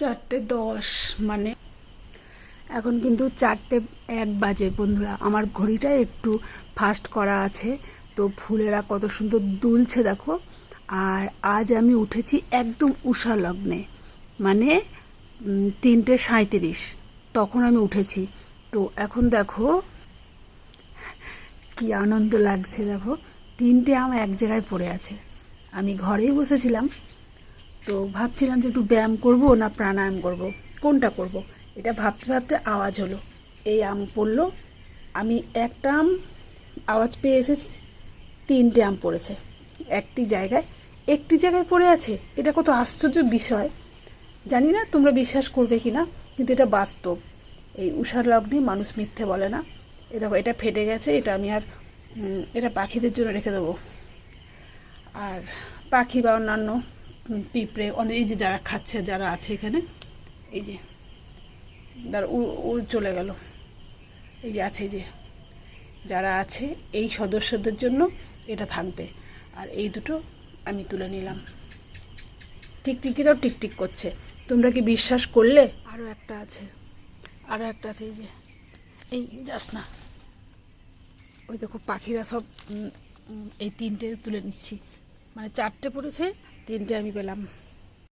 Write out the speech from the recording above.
চারটে দশ মানে এখন কিন্তু চারটে এক বাজে বন্ধুরা। আমার ঘড়িটা একটু ফাস্ট করা আছে, তো ফুলেরা কত সুন্দর দুলছে দেখো। আর আজ আমি উঠেছি একদম উষা লগ্নে মানে তিনটে সাঁত্রিশ তখন আমি উঠেছি। তো এখন দেখো, কি আনন্দ লাগছে দেখো। তিনটে আম এক জায়গায় পড়ে আছে। আমি ঘরেই বসেছিলাম তো ভাবছিলাম যে একটু ব্যায়াম করব না প্রাণায়াম করব। কোনটা করব? এটা ভাবতে ভাবতে আওয়াজ হলো। এই আম পড়ল। আমি একটা আম আওয়াজ পেয়ে এসেছি। তিনটে আম পড়েছে। একটি জায়গায়। একটি জায়গায় পড়ে আছে? এটা কত আশ্চর্য বিষয়। জানি না তোমরা বিশ্বাস করবে কি না কিন্তু এটা বাস্তব। এই উষার লগ্নে মানুষ মিথ্যে বলে না। এ দেখো, এটা ফেটে গেছে। এটা আমি আর এটা পাখিদের জন্য রেখে দেবো। আর পাখি বা অন্যান্য পিঁপড়ে, অনেক এই যে যারা খাচ্ছে, যারা আছে এখানে, এই যে উ- উ চলে গেল। এই যে আছে যে, যারা আছে, এই সদস্যদের জন্য এটা থাকবে। আর এই দুটো আমি তুলে নিলাম। টিকটিকিরাও টিকটিক করছে। তোমরা কি বিশ্বাস করলে? আরও একটা আছে। আরও একটা আছে, এই যে। এই যাস না। ওই দেখো, পাখিরা সব এই তিনটে তুলে নিচ্ছি। মানে চারটে পড়েছে তিনটে আমি পেলাম।